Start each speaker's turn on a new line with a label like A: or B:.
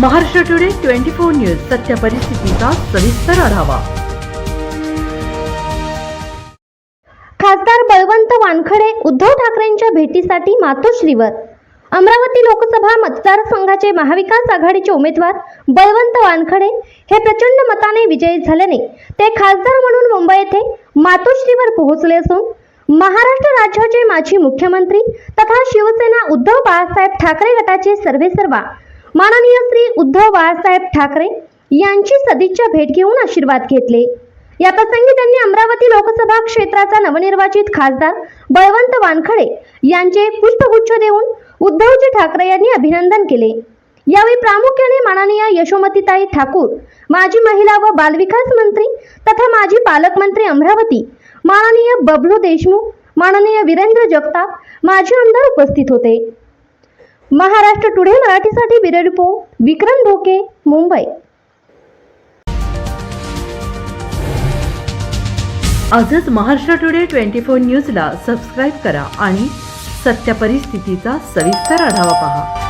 A: Maharashtra today twenty four news सत्य परिस्थितीचा सविस्तर आढावा.
B: खासदार बळवंत वानखडे उद्धव ठाकरेंच्या भेटीसाठी मातोश्रीवर. अमरावती लोकसभा मतदारसंघाचे महाविकास आघाडीचे उमेदवार बळवंत वानखडे हे प्रचंड मताने विजयी झाल्याने ते खासदार म्हणून मुंबई येथे मातोश्रीवर पोहोचले असून महाराष्ट्र राज्याचे माजी मुख्यमंत्री तथा शिवसेना उद्धव बाळासाहेब ठाकरे गटाचे सर्वेसर्वा माननीय श्री उद्धव बाळासाहेब ठाकरे यांची सदिच्छा भेट घेऊन आशीर्वाद घेतले. या प्रसंगी त्यांनी अमरावती लोकसभा क्षेत्राचा नवनिर्वाचित खासदार बळवंत वानखडे यांचे पुष्पगुच्छ देऊन उद्धवजी ठाकरे यांनी अभिनंदन केले. यावेळी प्रामुख्याने माननीय यशोमतीताई ठाकूर माजी महिला व बालविकास मंत्री तथा माजी पालकमंत्री अमरावती माननीय बबलू देशमुख माननीय वीरेंद्र जगताप माजी आमदार उपस्थित होते. महाराष्ट्र टुडे मराठीसाठी ब्युरो रिपोर्ट विक्रम ढोके मुंबई.
A: आजच महाराष्ट्र टुडे ट्वेंटी फोर न्यूजला सबस्क्राईब करा आणि सत्य परिस्थितीचा सविस्तर आढावा पहा.